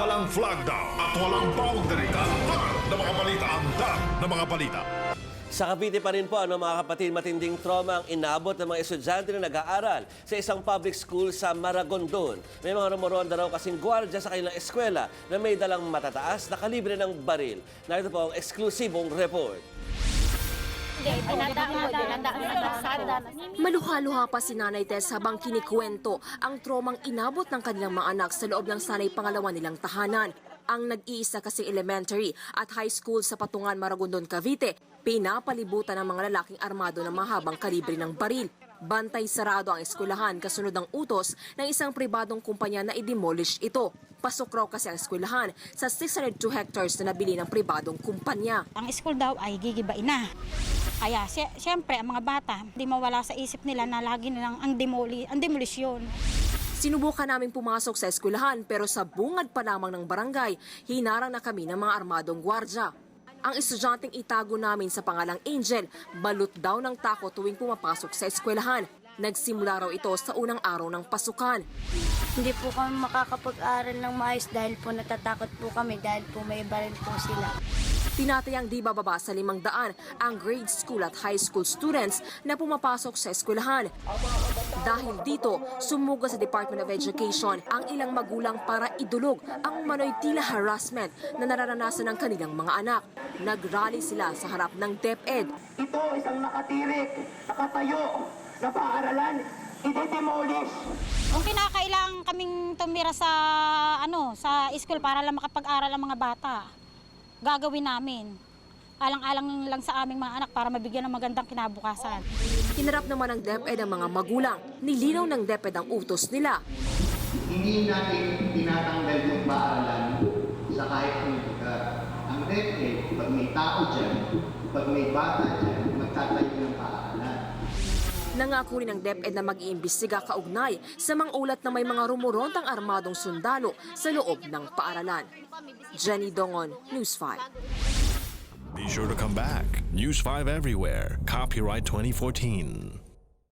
Walang flag down at walang boundary. Kantar na mga balita. Andar na mga balita. Sa Cavite pa rin po, ano, mga kapatid, matinding trauma ang inabot ng mga estudyante na nag-aaral sa isang public school sa Maragondon. May mga rumoronda raw kasing gwardiya sa kanilang eskwela na may dalang matataas na kalibre ng baril. Narito po ang eksklusibong report. Maluha-luha pa si Nanay Tess habang kinikwento ang tromang inabot ng kanilang mga anak sa loob ng sanay pangalawa nilang tahanan. Ang nag-iisa kasing elementary at high school sa Patungan, Maragondon, Cavite, pinapalibutan ng mga lalaking armado ng mahabang kalibre ng baril. Bantay sarado ang eskwelahan kasunod ng utos ng isang pribadong kumpanya na i-demolish ito. Pasok raw kasi ang eskwelahan sa 602 hectares na nabili ng pribadong kumpanya. ang school daw ay gigibain na. Kaya sy- syempre ang mga bata, hindi mawala sa isip nila na lagi nilang ang demoli, ang demolisyon. Sinubukan naming pumasok sa eskwelahan pero sa bungad pa lamang ng barangay, hinarang na kami ng mga armadong gwardya. Ang estudyanteng itago namin sa pangalang Angel, balot daw ng takot tuwing pumapasok sa eskwelahan. Nagsimula raw ito sa unang araw ng pasukan. Hindi po kami makakapag-aral ng maayos dahil po natatakot po kami dahil po may baril po sila. Tinatayang di bababa sa limang daan ang grade school at high school students na pumapasok sa eskwelahan. Dahil dito, sumuga sa Department of Education ang ilang magulang para idulog ang umano'y tila harassment na nararanasan ng kanilang mga anak. Nagrally sila sa harap ng DepEd. Ito isang nakatirik, nakatayo, na paaralan, i-demolish. Kung kinakailangan kaming tumira sa ano, sa school para lang makapag-aral ang mga bata, gagawin namin. Alang-alang lang sa aming mga anak para mabigyan ng magandang kinabukasan. Hinarap naman ng DepEd ang mga magulang. Nilinaw ng DepEd ang utos nila. hindi natin tinatanggal yung paaralan sa kahit anong lugar. Ang DepEd, pag may tao dyan, pag may bata dyan, magtatayo ng paaralan. Nangako rin ng DepEd na mag-iimbestiga kaugnay sa mga ulat na may mga rumorontang armadong sundalo sa loob ng paaralan. Jenny Dongon, News 5. Be sure to come back. News 5 everywhere. Copyright 2014.